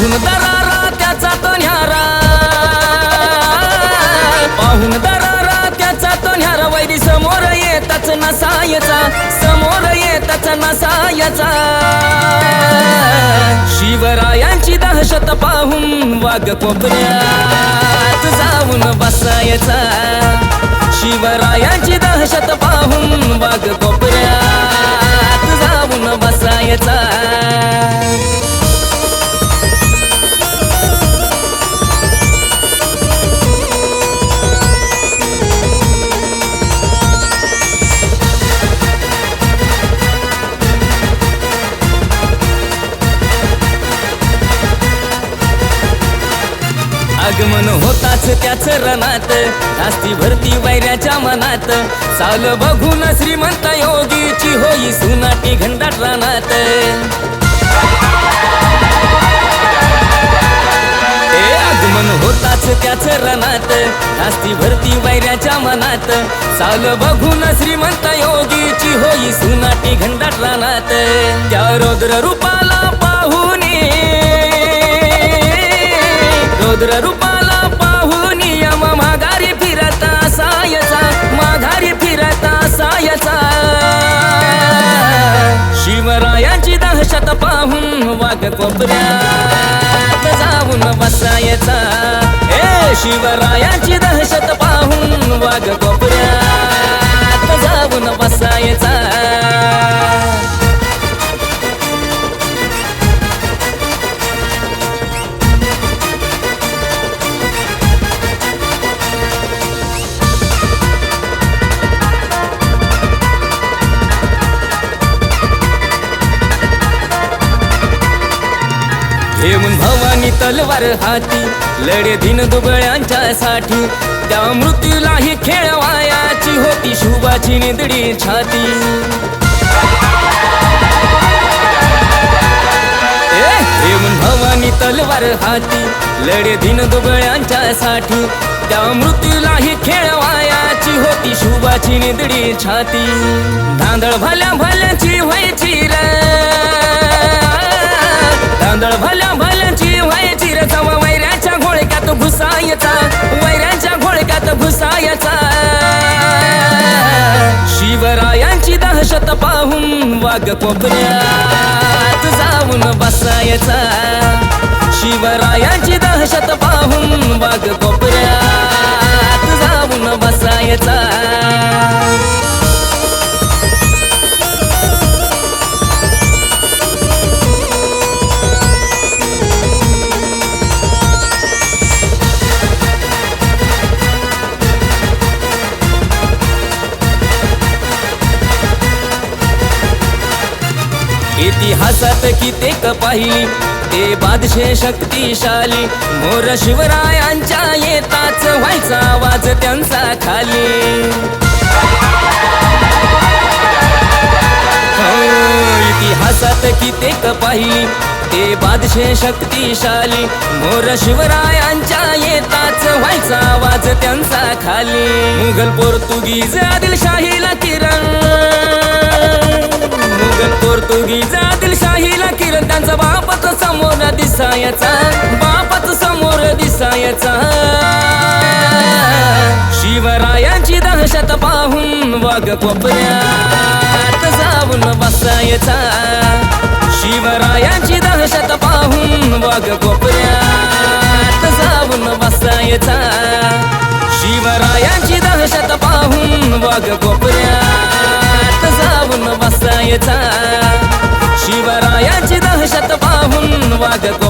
पाहून दरारा त्याचा तो न्यारा पाहून दरारा त्याचा तो न्यारा वैरी समोर येतच नसायचा. समोर येतच नसायचा. शिवरायांची दहशत पाहून वाघ कोपऱ्यात जाऊन बसायचा. शिवरायांची दहशत पाहून आगमन होताच त्याच रणात जास्ती भरती वैऱ्याच्या मनात. चाल बघून श्रीमंत योगीची होई सुनाटी घंटाट रानात. आगमन होताच त्याच रणात जास्ती भरती वैऱ्याच्या मनात. चाल बघून श्रीमंत योगीची होई सुनाटी घंटाट रानात. त्या रौद्र रूपाला रुद्र रूपाला पाहून यम माघारी फिरता सायचा माघारी फिरता सायचा. शिवरायाची दहशत पाहून वाघ कोपऱ्यात जाऊन बसायचा. ए शिवरायाची दहशत पाहून वाघ आणि तलवार हाती. लढे दिन दुबळ्यांच्या साठी त्या मृत्यूलाही खेळवायाची होती शुभाची निदडी छाती. भवानी तलवार हाती. लढे दिन दुबळ्यांच्या साठी त्या मृत्यूलाही खेळवायाची होती शुभाची निदडी छाती. धांदळ भल्या भल्याची व्हायची र. शिवरायांची दहशत पाहून वाघ कोपऱ्यात जाऊन बसायचा. शिवरायांची दहशत पाहून वाघ कोपऱ्यात जाऊन बसायचा. इतिहासात कितेक पाहिली? ते बादशे शक्तिशाली. मोर शिवरायांच्या येताच व्हायचा आवाज त्यांचा खाली. इतिहासात कितेक पाहिली? ते बादशे शक्तिशाली. मोर शिवरायांच्या येताच व्हायचा आवाज त्यांचा खाली. मुघल पोर्तुगीज आदिलशाहीला किरण. मुघल पोर्तुगीज आदिलशाहीला किरण त्यांचा बापच समोर दिसायचा. बापच समोर दिसायचा. शिवरायांची दहशत पाहून वाघ कोपऱ्यात जाऊन बसायचा. शिवरायांची दहशत पाहून वाघ कोपऱ्यात जाऊन बसायचा. शिवरायांची दहशत पाहून वाघ कोपऱ्यात जाऊन बसायचा. शिवरायांची दहशत पाहून वाघ कोपऱ्यात